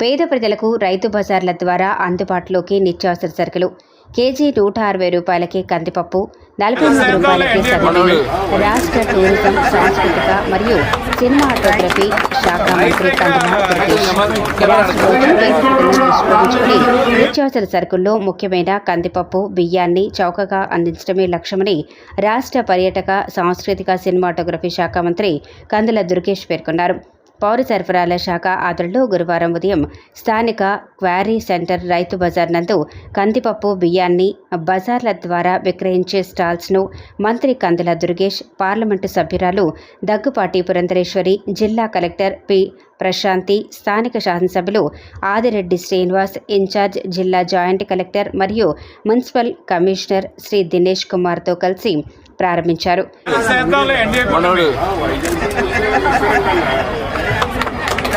పేద ప్రజలకు రైతు బజార్ల ద్వారా అందుబాటులోకి నిత్యావసర సరుకులు. కేజీ నూట అరవై రూపాయలకి కందిపప్పు నలభై మూడు రూపాయలకి సగటు రాష్ట్ర టూరిజం సాంస్కృతిక మరియు సినిమాటోగ్రఫీ శాఖ మంత్రి నిత్యావసర సరుకుల్లో ముఖ్యమైన కందిపప్పు బియ్యాన్ని చౌకగా అందించడమే లక్ష్యమని రాష్ట్ర పర్యాటక సాంస్కృతిక సినిమాటోగ్రఫీ శాఖ మంత్రి కందుల దుర్గేష్ పేర్కొన్నారు. పౌర సరఫరాల శాఖ ఆధ్వర్యంలో గురువారం ఉదయం స్థానిక క్వారీ సెంటర్ రైతు బజార్ నందు కందిపప్పు బియ్యాన్ని బజార్ల ద్వారా విక్రయించే స్టాల్స్ను మంత్రి కందుల దుర్గేష్ పార్లమెంటు సభ్యురాలు దగ్గుపాటి పురంధరేశ్వరి జిల్లా కలెక్టర్ పి ప్రశాంతి స్థానిక శాసనసభ్యులు ఆదిరెడ్డి శ్రీనివాస్ ఇన్ఛార్జ్ జిల్లా జాయింట్ కలెక్టర్ మరియు మున్సిపల్ కమిషనర్ శ్రీ దినేష్ కుమార్తో కలిసి ప్రారంభించారు.